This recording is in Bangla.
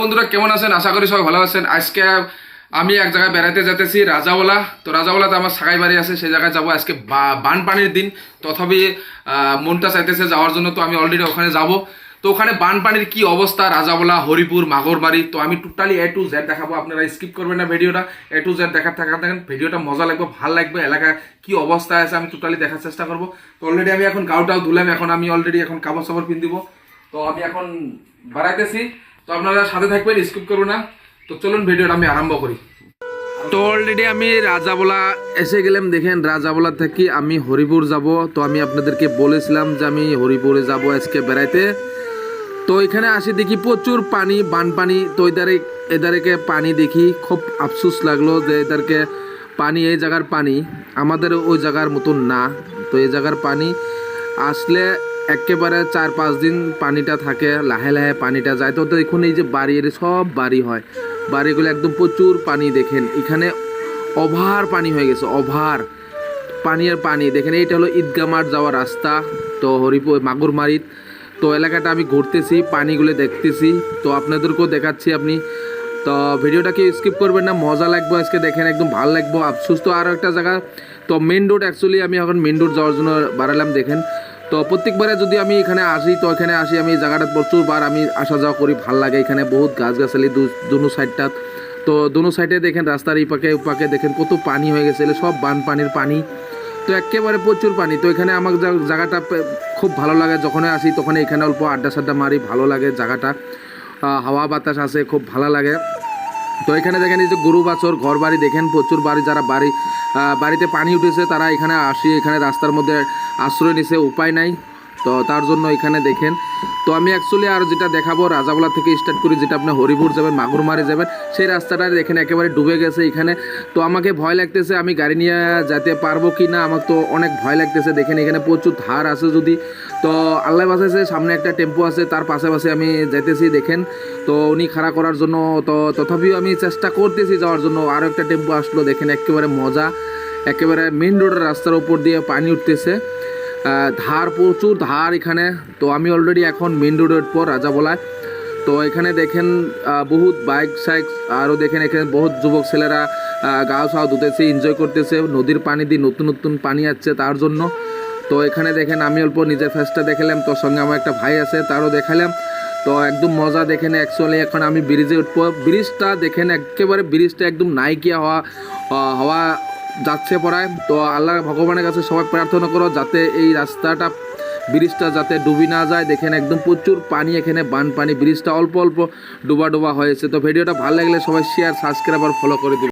বন্ধুরা, কেমন আছেন? আশা করি সবাই ভালো আছেন। আজকে আমি এক জায়গায় বেড়াতে যেতেছি রাজাওয়ালা। তো রাজাওয়ালাতে আমার সাগাই বাড়ি আছে, সেই জায়গায় যাব আজকে বানপানির দিন। তথাপি মনটা চাইতেছে যাওয়ার জন্য, তো আমি অলরেডি ওখানে যাব। তো ওখানে বানপানির কি অবস্থা? রাজাওয়ালা, হরিপুর, মাগরবাড়ি। তো আমি টোটালি এ টু জেড দেখাবো। আপনারা স্কিপ করবেন না ভিডিওটা। এ টু জেড দেখার থাকা থাকেন। ভিডিওটা মজা লাগবে, ভালো লাগবে। এলাকা কি অবস্থা আছে, আমি টোটালি দেখার চেষ্টা করব। তো অলরেডি আমি এখন গাউটাও ধুলাম। এখন আমি অলরেডি এখন কাপড় সাপড় পিন দিব তো আমি এখন বাড়াইতেছি। তো আপনারা সাথে থাকবেন স্কিপ করব না। তো চলুন, ভিডিওটা আমি আরম্ভ করি। তো অলরেডি আমি রাজাবোলা এসে গেলাম, দেখেন রাজাবোলা থেকে আমি হরিপুর যাব। তো আমি আপনাদেরকে বলেছিলাম যে আমি হরিপুরে যাব আজকে বেড়াইতে। তো এখানে আসি দেখি প্রচুর পানি, বানপানি। তো এদারে এদারেকে পানি দেখি, খুব আফসোস লাগল যে এদারকে পানি, এই জায়গার পানি আমাদের ওই জায়গার মতন না। তো এই জায়গার পানি আসলে একেবারে চার পাঁচ দিন পানিটা থাকে, লাহে লাহে পানিটা যায়। তো দেখুন এই যে বাড়ি এর সব বাড়ি হয়। বাড়িগুলো একদম প্রচুর পানি দেখেন। এখানে অভার পানি হয়ে গেছে, অভার। পানি আর পানি। দেখেন, এইটা হলো ঈদগা মাঠ যাওয়ার রাস্তা। তো হরিপুর মাগুরমারিত তো এলাকাটা আমি ঘুরতেছি, পানিগুলো দেখতেছি। তো আপনাদেরকেও দেখাচ্ছি আপনি। তো ভিডিওটাকে স্কিপ করবেন না, মজা লাগবে আজকে। দেখেন, একদম ভালো লাগবে। আফসোস তো আরও একটা জায়গা। তো মেন রোড অ্যাকচুয়ালি আমি এখন মেন রোড যাওয়ার জন্য বাড়ালাম, দেখেন। তো প্রত্যেকবারে যদি আমি এখানে আসি, তো এখানে আসি, আমি এই জায়গাটা প্রচুর বার আমি আসা যাওয়া করি, ভালো লাগে। এখানে বহুত গাছগাছালি দুনো সাইডটা। তো দুনো সাইডে দেখেন রাস্তার এই পাকে পাকে দেখেন কত পানি হয়ে গেছে সব বানপানির পানি। তো একেবারে প্রচুর পানি। তো এখানে আমার জায়গাটা খুব ভালো লাগে। যখন আসি তখন এখানে অল্প আড্ডা সাড্ডা মারি, ভালো লাগে জায়গাটা। হাওয়া বাতাস আছে, খুব ভালো লাগে। তো এখানে দেখেন এই যে গরু বাছর, ঘর বাড়ি, দেখেন প্রচুর বাড়ি, যারা বাড়ি বাড়িতে পানি উঠেছে, তারা এখানে আসি, এখানে রাস্তার মধ্যে আশ্রয় নিছে, উপায় নাই। তো তার জন্য এখানে দেখেন, তো আমি অ্যাকচুয়ালি আর যেটা দেখাবো, রাজাবলা থেকে স্টার্ট করি, যেটা আপনি হরিপুর যাবেন, মাগুরমারি যাবেন, সেই রাস্তাটা দেখেন একেবারে ডুবে গেছে এখানে। তো আমাকে ভয় লাগতেছে, আমি গাড়ি নিয়ে যেতে পারব কি না, আমার তো অনেক ভয় লাগতেছে। দেখেন এখানে প্রচুর ধার আছে যদি। তো আল্লাহ বাসাইছে, সামনে একটা টেম্পো আছে, তার পাশে পাশে আমি যেতেছি দেখেন। তো উনি খাড়া করার জন্য, তো তথাপিও আমি চেষ্টা করতেছি যাওয়ার জন্য আরও একটা টেম্পো আসলো, দেখেন একেবারে মজা। একেবারে মেন রোডের রাস্তার উপর দিয়ে পানি উঠতেছে। ধার প্রচুর, ধার এখানে। তো আমি অলরেডি এখন মেন রোডের পর রাজাবলায় তো এখানে দেখেন বহুত বাইক সাইক আরও দেখেন এখানে বহুত যুবক ছেলেরা গাও সাও ধুতেছে এনজয় করতেছে, নদীর পানি দিয়ে নতুন নতুন পানি আসছে তার জন্য। তো এখানে দেখেন, আমি অল্প নিজের ফেসটা দেখালাম, তোর সঙ্গে আমার একটা ভাই আছে, তারও দেখালাম। তো একদম মজা দেখেন অ্যাকচুয়ালি এখন আমি ব্রিজে উঠবো। ব্রিজটা দেখেন, একেবারে ব্রিজটা একদম নাইকিয়া হওয়া হওয়া যাচ্ছে পড়ায়। তো আল্লাহ ভগবানের কাছে সবাই প্রার্থনা করো যাতে এই রাস্তাটা, ব্রিজটা যাতে ডুবি না যায়। দেখেন একদম প্রচুর পানি এখানে, বানপানি, ব্রিজটা অল্প অল্প ডুবা ডুবা হয়েছে। তো ভিডিওটা ভালো লাগলে সবাই শেয়ার সাবস্ক্রাইব আর ফলো করে দিবেন